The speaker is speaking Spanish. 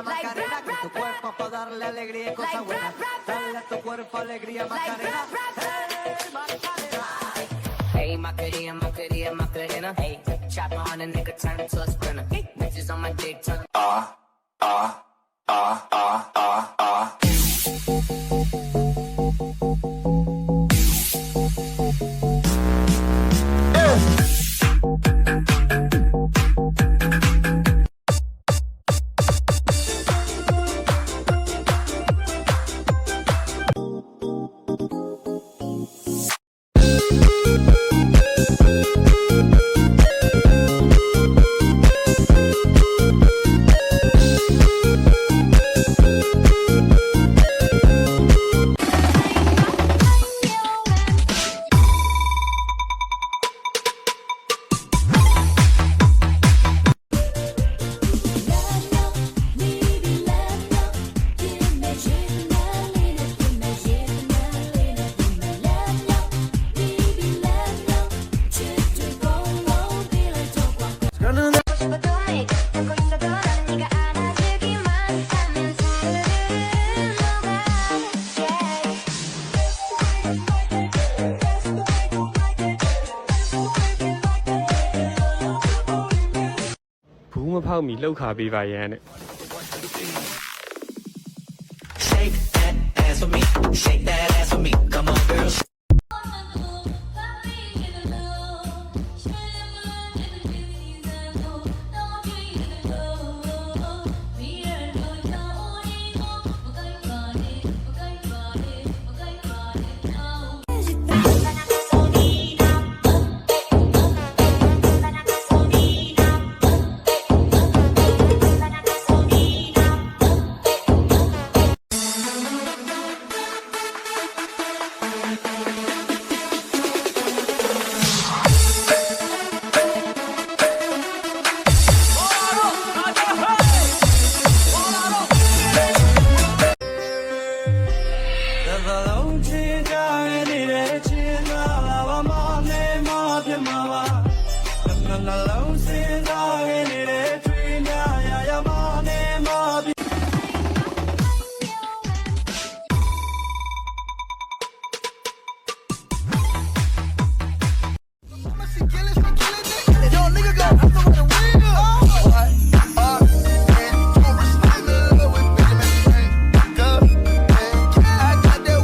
alegría Macarena, que tu cuerpo para darle alegría y cosas buenas. Dale a tu cuerpo alegría Macarena, hey, Macarena. Hey, Macarena, Macarena, Macarena. Hey, chop on a nigga, turn to a sprinter. Bitches on my dick, turn. ။ဘူးမ ဖောက်မီလှုပ်ခါပေးပါရန်တဲ့ Shake that ass for me.